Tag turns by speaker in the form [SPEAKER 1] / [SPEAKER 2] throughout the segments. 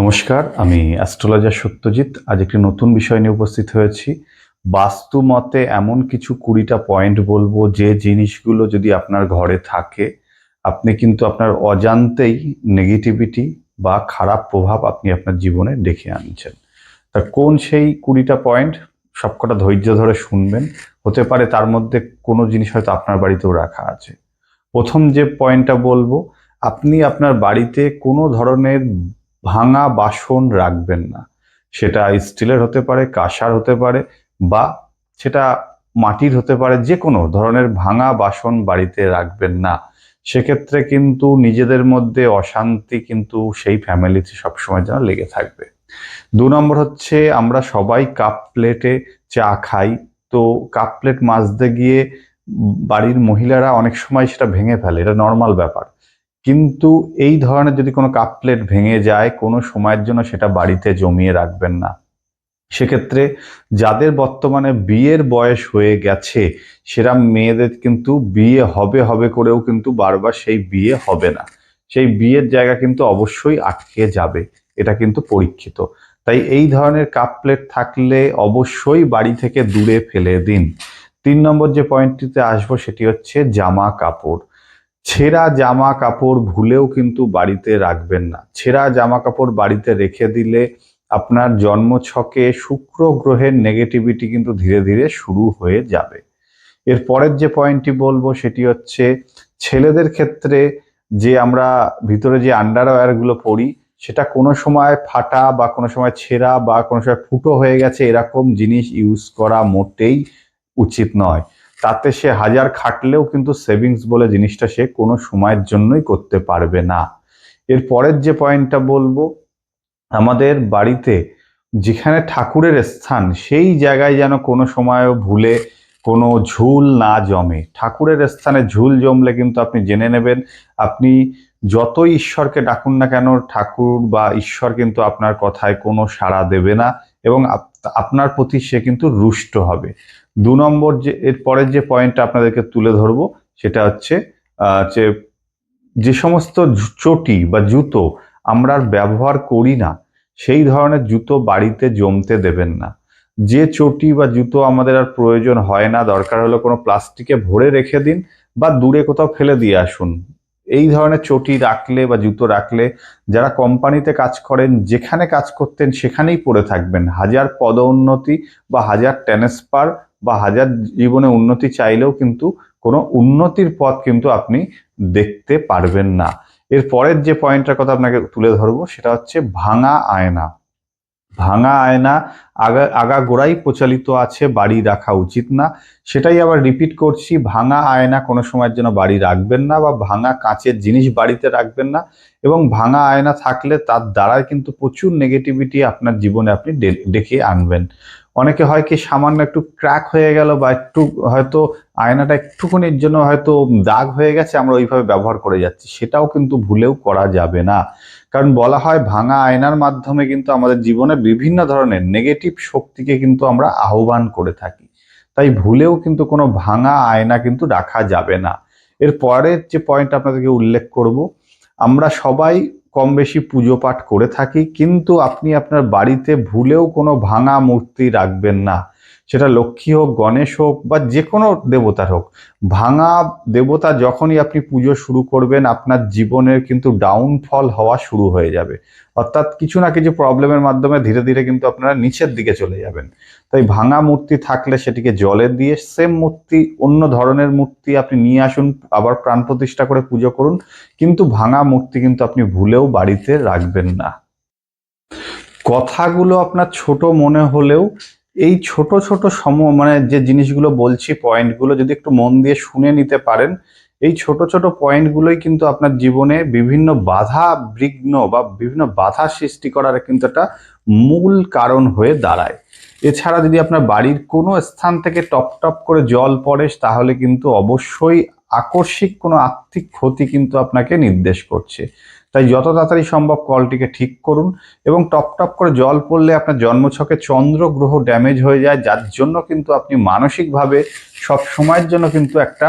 [SPEAKER 1] নমস্কার, আমি অ্যাস্ট্রোলজার সত্যজিৎ। আজ একটি নতুন বিষয় নিয়ে উপস্থিত হয়েছি। বাস্তু মতে এমন কিছু কুড়িটা পয়েন্ট বলব, যে জিনিসগুলো যদি আপনার ঘরে থাকে, আপনি কিন্তু আপনার অজান্তেই নেগেটিভিটি বা খারাপ প্রভাব আপনি আপনার জীবনে ডেকে আনছেন। তা কোন সেই কুড়িটা পয়েন্ট সবকটা ধৈর্য ধরে শুনবেন। হতে পারে তার মধ্যে কোনো জিনিস হয়তো আপনার বাড়িতেও রাখা আছে। প্রথম যে পয়েন্টটা বলব, আপনি আপনার বাড়িতে কোনো ধরনের ভাঙা বাসন রাখবেন না। সেটা স্টিলের হতে পারে, কাঁসার হতে পারে বা সেটা মাটির হতে পারে যে কোনো ধরনের ভাঙা বাসন বাড়িতে রাখবেন না। সেক্ষেত্রে কিন্তু নিজেদের মধ্যে অশান্তি কিন্তু সেই ফ্যামিলিতে সবসময় যেন লেগে থাকবে। দু নম্বর হচ্ছে, আমরা সবাই কাপ প্লেটে চা খাই। তো কাপ প্লেট মাজতে গিয়ে বাড়ির মহিলারা অনেক সময় সেটা ভেঙে ফেলে। এটা নর্মাল ব্যাপার। কিন্তু এই ধরনের যদি কোনো কাপ প্লেট ভেঙে যায়, কোনো সময়ের জন্য সেটা বাড়িতে জমিয়ে রাখবেন না। সেক্ষেত্রে যাদের বর্তমানে বিয়ের বয়স হয়ে গেছে, সেরা মেয়েদের কিন্তু বিয়ে হবে হবে করেও কিন্তু বারবার সেই বিয়ে হবে না। সেই বিয়ের জায়গা কিন্তু অবশ্যই আটকে যাবে, এটা কিন্তু পরীক্ষিত। তাই এই ধরনের কাপ প্লেট থাকলে অবশ্যই বাড়ি থেকে দূরে ফেলে দিন। তিন নম্বর যে পয়েন্টটিতে আসব সেটি হচ্ছে জামা কাপড়। ছেঁড়া জামা কাপড় ভুলেও কিন্তু বাড়িতে রাখবেন না। ছেঁড়া জামা কাপড় বাড়িতে রেখে দিলে আপনার জন্মছকে শুক্র গ্রহের নেগেটিভিটি কিন্তু ধীরে ধীরে শুরু হয়ে যাবে। এর পরের যে পয়েন্টটি বলব সেটি হচ্ছে ছেলেদের ক্ষেত্রে যে আমরা ভিতরে যে আন্ডারওয়্যারগুলো পরি, সেটা কোনো সময় ফাটা বা কোনো সময় ছেঁড়া বা কোনো সময় ফুটো হয়ে গেছে, এরকম জিনিস ইউজ করা মোটেই উচিত নয়। তাতে সে হাজার খাটলেও কিন্তু সেভিংস বলে জিনিসটা সে কোনো সময়ের জন্যই করতে পারবে না। এর পরের যে পয়েন্টটা বলব, আমাদের বাড়িতে যেখানে ঠাকুরের স্থান, সেই জায়গায় যেন কোনো সময়ও ভুলে কোনো ঝুল না জমে। ঠাকুরের স্থানে ঝুল জমলে কিন্তু আপনি জেনে নেবেন, আপনি যতই ঈশ্বরকে ডাকুন না কেন, ঠাকুর বা ঈশ্বর কিন্তু আপনার কথায় কোনো সাড়া দেবে না এবং আপনার প্রতি সে কিন্তু রুষ্ট হবে। দু নম্বর যে, এর পরের যে পয়েন্টটা আপনাদেরকে তুলে ধরবো, সেটা হচ্ছে যে যে সমস্ত চটি বা জুতো আমরা ব্যবহার করি না, সেই ধরনের জুতো বাড়িতে জমতে দেবেন না। যে চটি বা জুতো আমাদের আর প্রয়োজন হয় না, দরকার হলে কোনো প্লাস্টিকে ভরে রেখে দিন বা দূরে কোথাও ফেলে দিয়ে আসুন। এই ধরনের চটি রাখলে বা জুতো রাখলে যারা কোম্পানিতে কাজ করেন, যেখানে কাজ করতেন সেখানেই পড়ে থাকবেন। হাজার পদোন্নতি বা হাজার ট্রান্সফার বা হাজার জীবনে উন্নতি চাইলেও কিন্তু কোনো উন্নতির পথ কিন্তু আপনি দেখতে পারবেন না। এর পরের যে পয়েন্টটার কথা আপনাকে তুলে ধরবো, সেটা হচ্ছে ভাঙা আয়না। ভাঙা আয়না, আগা আগা গোড়াই প্রচলিত আছে, বাড়ি রাখা উচিত না। সেটাই আবার রিপিট করছি, ভাঙা আয়না কোনো সময়ের জন্য বাড়ি রাখবেন না বা ভাঙা কাঁচের জিনিস বাড়িতে রাখবেন না এবং ভাঙা আয়না থাকলে তার দ্বারাই কিন্তু প্রচুর নেগেটিভিটি আপনার জীবনে আপনি ডেকে আনবেন। অনেকে হয় কি সামান্য একটু ক্র্যাক হয়ে গেল বা একটু হয়তো আয়নাটা একটুখানির জন্য হয়তো দাগ হয়ে গেছে, আমরা ওইভাবে ব্যবহার করে যাচ্ছি। সেটাও কিন্তু ভুলেও করা যাবে না। কারণ বলা হয় ভাঙা আয়নার মাধ্যমে কিন্তু আমাদের জীবনে বিভিন্ন ধরনের নেগেটিভ শক্তিকে কিন্তু আমরা আহ্বান করে থাকি। তাই ভুলেও কিন্তু কোনো ভাঙা আয়না কিন্তু রাখা যাবে না। এর পরের যে পয়েন্ট আপনাদেরকে উল্লেখ করব, আমরা সবাই কম বেশি পুজো পাঠ করে থাকি, কিন্তু আপনি আপনার বাড়িতে ভুলেও কোনো ভাঙা মূর্তি রাখবেন না। সেটা লক্ষ্মী হোক, গণেশ হোক বা যে কোনো দেবতার হোক, ভাঙা দেবতা যখনই আপনি পুজো শুরু করবেন, আপনার জীবনের কিন্তু ডাউনফল হওয়া শুরু হয়ে যাবে। অর্থাৎ কিছু না কিছু প্রবলেমের মাধ্যমে ধীরে ধীরে কিন্তু আপনারা নিচের দিকে চলে যাবেন। তাই ভাঙা মূর্তি থাকলে সেটিকে জলে দিয়ে সেম মূর্তি, অন্য ধরনের মূর্তি আপনি নিয়ে আসুন, আবার প্রাণ প্রতিষ্ঠা করে পুজো করুন। কিন্তু ভাঙা মূর্তি কিন্তু আপনি ভুলেও বাড়িতে রাখবেন না। কথাগুলো আপনার ছোট মনে হলেও এই ছোট ছোট সম মানে যে জিনিসগুলো বলছি পয়েন্টগুলো যদি একটু মন দিয়ে শুনে নিতে পারেন, এই ছোট ছোট পয়েন্টগুলোই কিন্তু আপনার জীবনে বিভিন্ন বাধা বিঘ্ন বা বিভিন্ন বাধা সৃষ্টি করার কিন্তু একটা মূল কারণ হয়ে দাঁড়ায়। এছাড়া যদি আপনার বাড়ির কোনো স্থান থেকে টপ টপ করে জল পড়ে, তাহলে কিন্তু অবশ্যই আকস্মিক কোনো আর্থিক ক্ষতি কিন্তু আপনাকে নির্দেশ করছে। তাই যত তাড়াতাড়ি সম্ভব কলটিকে ঠিক করুন এবং টপ টপ করে জল পড়লে আপনার জন্মছকে চন্দ্র গ্রহ ড্যামেজ হয়ে যায়, যার জন্য কিন্তু আপনি মানসিকভাবে সব সময়ের জন্য কিন্তু একটা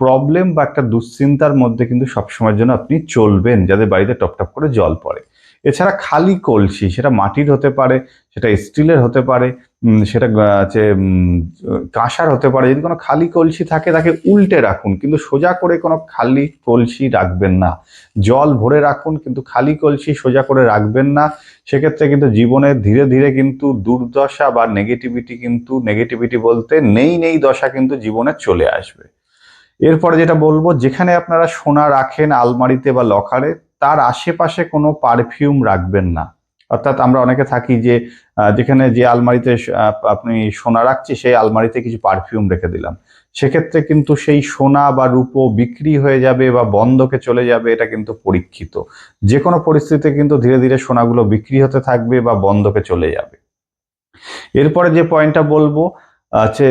[SPEAKER 1] প্রবলেম বা একটা দুশ্চিন্তার মধ্যে কিন্তু সব সময়ের জন্য আপনি চলবেন যাদের বাড়িতে টপ টপ করে জল পড়ে। এছাড়া খালি কলসি, সেটা মাটির হতে পারে, সেটা স্টিলের হতে পারে সেটা হচ্ছে কাঁসার হতে পারে, যদি কোনো খালি কলসি থাকে তাকে উল্টে রাখুন, কিন্তু সোজা করে কোনো খালি কলসি রাখবেন না। জল ভরে রাখুন, কিন্তু খালি কলসি সোজা করে রাখবেন না। সেক্ষেত্রে কিন্তু জীবনে ধীরে ধীরে কিন্তু দুর্দশা বা নেগেটিভিটি কিন্তু নেগেটিভিটি বলতে নেই নেই দশা কিন্তু জীবনে চলে আসবে। এরপরে যেটা বলব, যেখানে আপনারা সোনা রাখেন আলমারিতে বা লকারে তার আশেপাশে কোনো পারফিউম রাখবেন না। অর্থাৎ আমরা অনেকে থাকি যে যেখানে যে আলমারিতে আপনি সোনা রাখছি, সেই আলমারিতে কিছু পারফিউম রেখে দিলাম। সেক্ষেত্রে কিন্তু সেই সোনা বা রূপো বিক্রি হয়ে যাবে বা বন্ধকে চলে যাবে, এটা কিন্তু পরীক্ষিত। যে কোনো পরিস্থিতিতে কিন্তু ধীরে ধীরে সোনাগুলো বিক্রি হতে থাকবে বা বন্ধকে চলে যাবে। এরপরে যে পয়েন্টটা বলব আছে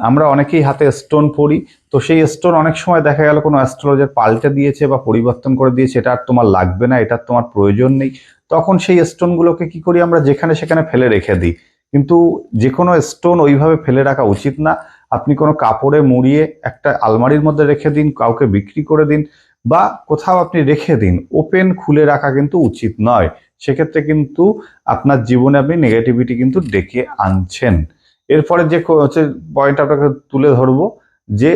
[SPEAKER 1] আমরা অনেকেই হাতে স্টোন পরি তো সেই স্টোন অনেক সময় দেখা গেল কোনো অ্যাস্ট্রোলজার পাল্টে দিয়েছে বা পরিবর্তন করে দিয়েছে, এটা আর তোমার লাগবে না, এটা তোমার প্রয়োজন নেই। তখন সেই স্টোনগুলোকে কি করি আমরা যেখানে সেখানে ফেলে রেখে দিই। কিন্তু যে কোনো স্টোন ওইভাবে ফেলে রাখা উচিত না। আপনি কোনো কাপড়ে মুড়িয়ে একটা আলমারির মধ্যে রেখে দিন, কাউকে বিক্রি করে দিন, বা কোথাও আপনি রেখে দিন। ওপেন খুলে রাখা কিন্তু উচিত নয়। সেক্ষেত্রে কিন্তু আপনার জীবনে আপনি নেগেটিভিটি কিন্তু ডেকে আনছেন। এরপরে যে হচ্ছে পয়েন্ট আপনাকে তুলে ধরবো, যে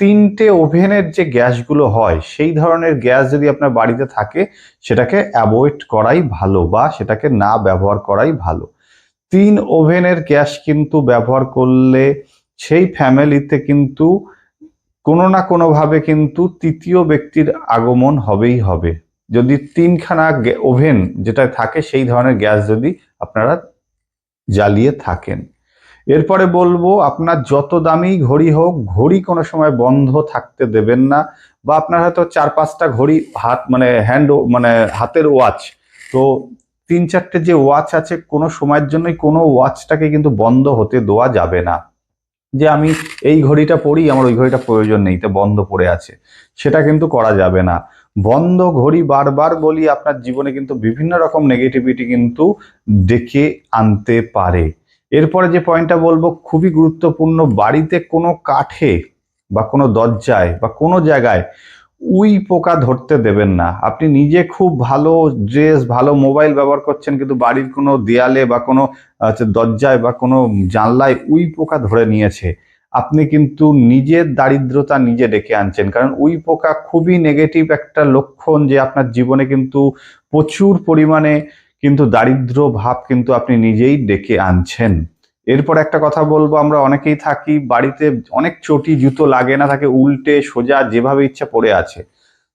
[SPEAKER 1] তিনটে ওভেনের যে গ্যাসগুলো হয়, সেই ধরনের গ্যাস যদি আপনার বাড়িতে থাকে, সেটাকে অ্যাভয়েড করাই ভালো বা সেটাকে না ব্যবহার করাই ভালো। তিন ওভেনের গ্যাস কিন্তু ব্যবহার করলে সেই ফ্যামিলিতে কিন্তু কোনো না কোনোভাবে কিন্তু তৃতীয় ব্যক্তির আগমন হবেই হবে। যদি তিনখানা ওভেন যেটা থাকে, সেই ধরনের গ্যাস যদি আপনারা জ্বালিয়ে থাকেন। এরপরে বলব, আপনার যত দামি ঘড়ি হোক, ঘড়ি কোনো সময় বন্ধ থাকতে দেবেন না বা আপনার হয়তো চার পাঁচটা ঘড়ি হাত মানে হ্যান্ড মানে হাতের ওয়াচ তো তিন চারটে যে ওয়াচ আছে, কোনো সময়ের জন্যই কোনো ওয়াচটাকে কিন্তু বন্ধ হতে দেওয়া যাবে না। যে আমি এই ঘড়িটা পরি আমার ওই ঘড়িটা প্রয়োজন নেই, তো বন্ধ পড়ে আছে। সেটা কিন্তু করা যাবে না। বন্ধ ঘড়ি বারবার বলি, আপনার জীবনে কিন্তু বিভিন্ন রকম নেগেটিভিটি কিন্তু ডেকে আনতে পারে। এরপরে যে পয়েন্টটা বলব, খুবই গুরুত্বপূর্ণ, বাড়িতে কোনো কাঠে বা কোনো দরজায় বা কোনো জায়গায় উই পোকা ধরতে দেবেন না। আপনি নিজে খুব ভালো ড্রেস ভালো মোবাইল ব্যবহার করছেন, কিন্তু বাড়ির কোনো দেয়ালে বা কোনো হচ্ছে দরজায় বা কোনো জানলায় উই পোকা ধরে নিয়েছে। আপনি কিন্তু নিজের দারিদ্রতা নিজে ডেকে আনছেন, কারণ উই পোকা খুবই নেগেটিভ একটা লক্ষণ যে আপনার জীবনে কিন্তু প্রচুর পরিমাণে কিন্তু দারিদ্র ভাব কিন্তু আপনি নিজেই ডেকে আনছেন। এরপর একটা কথা বলব, আমরা অনেকেই থাকি, বাড়িতে অনেক চটি জুতো লাগে না, থাকে উল্টে, সোজা, যেভাবে ইচ্ছা পড়ে আছে।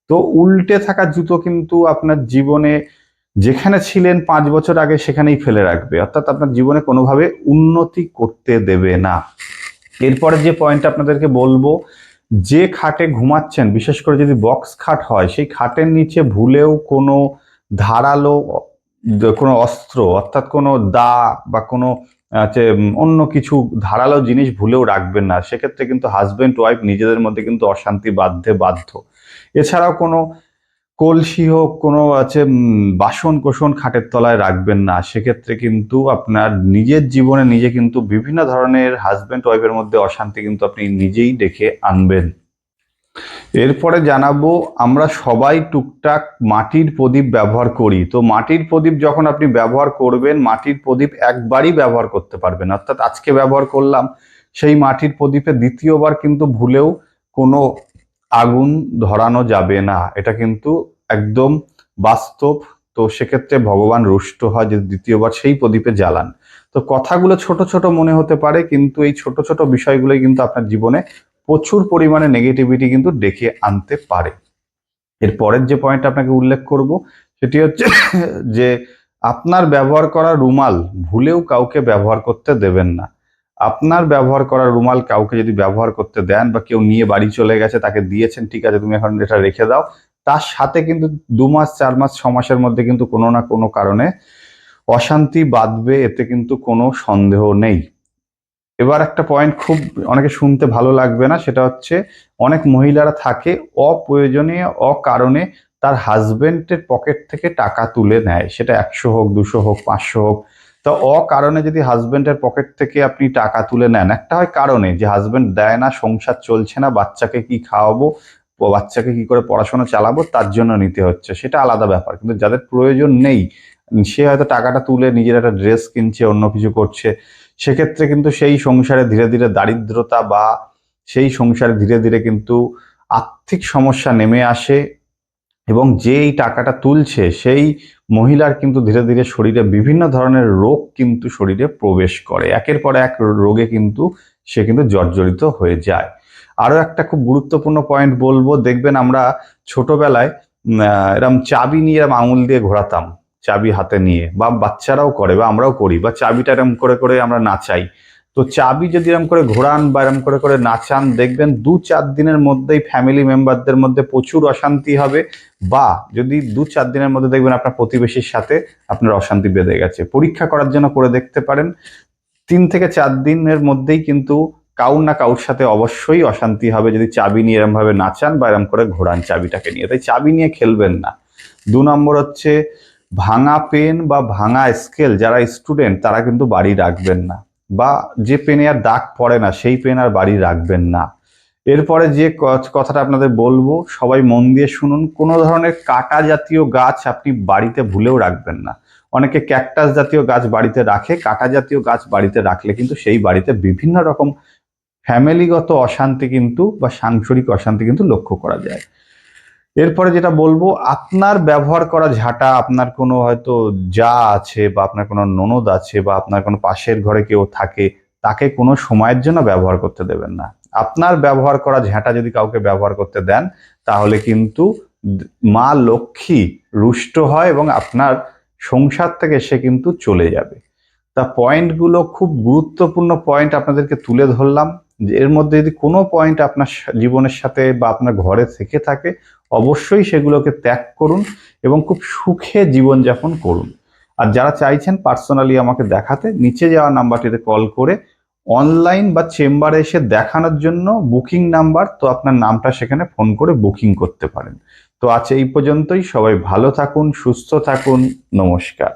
[SPEAKER 1] তো উল্টে থাকা জুতো কিন্তু আপনার জীবনে যেখানে ছিলেন পাঁচ বছর আগে, সেখানেই ফেলে রাখবে। অর্থাৎ আপনার জীবনে কোনোভাবে উন্নতি করতে দেবে না। এরপরে যে পয়েন্ট আপনাদেরকে বলব, যে খাটে ঘুমাচ্ছেন, বিশেষ করে যদি বক্স খাট হয়, সেই খাটের নিচে ভুলেও কোনো ধারালো কোনো অস্ত্র, অর্থাৎ কোনো দা বা কোনো, আছে অন্য কিছু ধারালো জিনিস ভুলেও রাখবেন না। সেক্ষেত্রে কিন্তু হাজব্যান্ড ওয়াইফ নিজেদের মধ্যে কিন্তু অশান্তি বাধ্যে বাধ্য। এছাড়াও কোনো কলসি হোক, কোনো, আছে বাসন কোসন খাটের তলায় রাখবেন না। সেক্ষেত্রে কিন্তু আপনার নিজের জীবনে নিজে কিন্তু বিভিন্ন ধরনের হাজব্যান্ড ওয়াইফের মধ্যে অশান্তি কিন্তু আপনি নিজেই ডেকে আনবেন। এরপরে জানাব, আমরা সবাই টুকটাক মাটির প্রদীপ ব্যবহার করি। তো মাটির প্রদীপ যখন আপনি ব্যবহার করবেন, মাটির প্রদীপ একবারই ব্যবহার করতে পারবেন। অর্থাৎ আজকে ব্যবহার করলাম, সেই মাটির প্রদীপে দ্বিতীয়বার কিন্তু ভুলেও কোনো আগুন ধরানো যাবে না। এটা কিন্তু একদম বাস্তব। তো সেক্ষেত্রে ভগবান রুষ্ট হয় যে দ্বিতীয়বার সেই প্রদীপে জ্বালান। তো কথাগুলো ছোট ছোট মনে হতে পারে, কিন্তু এই ছোট ছোট বিষয়গুলোই কিন্তু আপনার জীবনে প্রচুর পরিমাণে নেগেটিভিটি কিন্তু ডেকে আনতে পারে। এর পরের যে পয়েন্ট আপনাকে উল্লেখ করব, সেটি হচ্ছে যে আপনার ব্যবহার করা রুমাল ভুলেও কাউকে ব্যবহার করতে দেবেন না। আপনার ব্যবহার করা রুমাল কাউকে যদি ব্যবহার করতে দেন বা কেউ নিয়ে বাড়ি চলে গেছে, তাকে দিয়েছেন, ঠিক আছে, তুমি এখন এটা রেখে দাও, তার সাথে কিন্তু দু মাস, চার মাস, ছ মাসের মধ্যে কিন্তু কোনো না কোনো কারণে অশান্তি বাঁধবে, এতে কিন্তু কোনো সন্দেহ নেই। এবার একটা পয়েন্ট খুব অনেকে শুনতে ভালো লাগবে না, সেটা হচ্ছে অনেক মহিলারা থাকে অপ্রয়োজনীয় অকারণে তার হাজবেন্ডের পকেট থেকে টাকা তুলে নেয়। সেটা একশো হোক, দুশো হোক, পাঁচশো হোক। তো অকারণে যদি হাজবেন্ডের পকেট থেকে আপনি টাকা তুলে নেন, একটা হয় কারণে যে হাজবেন্ড দেয় না, সংসার চলছে না, বাচ্চাকে কি খাওয়াবো, বাচ্চাকে কি করে পড়াশোনা চালাবো, তার জন্য নিতে হচ্ছে। সেটা আলাদা ব্যাপার, কিন্তু যাদের প্রয়োজন নেই সে হয়তো টাকাটা তুলে নিজের একটা ড্রেস কিনছে, অন্য কিছু করছে। সেক্ষেত্রে কিন্তু সেই সংসারে ধীরে ধীরে দারিদ্রতা বা সেই সংসারে ধীরে ধীরে কিন্তু আর্থিক সমস্যা নেমে আসে এবং যেই টাকাটা তুলছে, সেই মহিলার কিন্তু ধীরে ধীরে শরীরে বিভিন্ন ধরনের রোগ কিন্তু শরীরে প্রবেশ করে। একের পর এক রোগে কিন্তু সে কিন্তু জর্জরিত হয়ে যায়। আরও একটা খুব গুরুত্বপূর্ণ পয়েন্ট বলব, দেখবেন আমরা ছোটবেলায় এরম চাবি নিয়ে এরম আঙুল দিয়ে ঘোরাতাম। চাবি হাতে নিয়ে, বা বাচ্চারাও করে, বা আমরাও করি, বা চাবিটা এরম করে করে আমরা নাচাই। তো চাবি যদি এরম করে ঘোরান, বা এরম করে করে নাচান, দেখবেন দু চার দিনের মধ্যেই ফ্যামিলি মেম্বারদের মধ্যে প্রচুর অশান্তি হবে, বা যদি দু চার দিনের মধ্যে দেখবেন আপনার প্রতিবেশীর সাথে আপনার অশান্তি বেঁধে গেছে। পরীক্ষা করার জন্য করে দেখতে পারেন, তিন থেকে চার দিনের মধ্যেই কিন্তু কাউর না কাউর সাথে অবশ্যই অশান্তি হবে যদি চাবি নিয়ে এরম ভাবে নাচান, বা এরম করে ঘোরান চাবিটাকে নিয়ে। তাই চাবি নিয়ে খেলবেন না। দু নম্বর হচ্ছে ভাঙা পেন বা ভাঙা স্কেল, যারা স্টুডেন্ট, তারা কিন্তু বাড়ি রাখবেন না। বা যে পেনে আর দাগ পড়ে না, সেই পেন আর বাড়ি রাখবেন না। এরপরে যে কথাটা আপনাদের বলব, সবাই মন দিয়ে শুনুন, কোনো ধরনের কাটা জাতীয় গাছ আপনি বাড়িতে ভুলেও রাখবেন না। অনেকে ক্যাকটাস জাতীয় গাছ বাড়িতে রাখে, কাটা জাতীয় গাছ বাড়িতে রাখলে কিন্তু সেই বাড়িতে বিভিন্ন রকম ফ্যামিলিগত অশান্তি কিন্তু বা সাংসারিক অশান্তি কিন্তু লক্ষ্য করা যায়। এরপরে যেটা বলব, আপনার ব্যবহার করা ঝাঁটা, আপনার কোনো হয়তো যা আছে বা আপনার কোনো ননদ আছে বা আপনার কোনো পাশের ঘরে কেউ থাকে, তাকে কোনো সময়ের জন্য ব্যবহার করতে দেবেন না। আপনার ব্যবহার করা ঝাঁটা যদি কাউকে ব্যবহার করতে দেন, তাহলে কিন্তু মা লক্ষ্মী রুষ্ট হয় এবং আপনার সংসার থেকে সে কিন্তু চলে যাবে। তা পয়েন্টগুলো খুব গুরুত্বপূর্ণ পয়েন্ট আপনাদেরকে তুলে ধরলাম। এর মধ্যে যদি কোনো পয়েন্ট আপনার জীবনের সাথে বা আপনার ঘরে থেকে থাকে অবশ্যই সেগুলোকে ত্যাগ করুন এবং খুব সুখে জীবনযাপন করুন। আর যারা চাইছেন পার্সোনালি আমাকে দেখাতে, নিচে যাওয়া নাম্বারটিতে কল করে অনলাইন বা চেম্বারে এসে দেখানোর জন্য বুকিং নাম্বার, তো আপনার নামটা সেখানে ফোন করে বুকিং করতে পারেন। তো আছে এই পর্যন্তই, সবাই ভালো থাকুন, সুস্থ থাকুন, নমস্কার।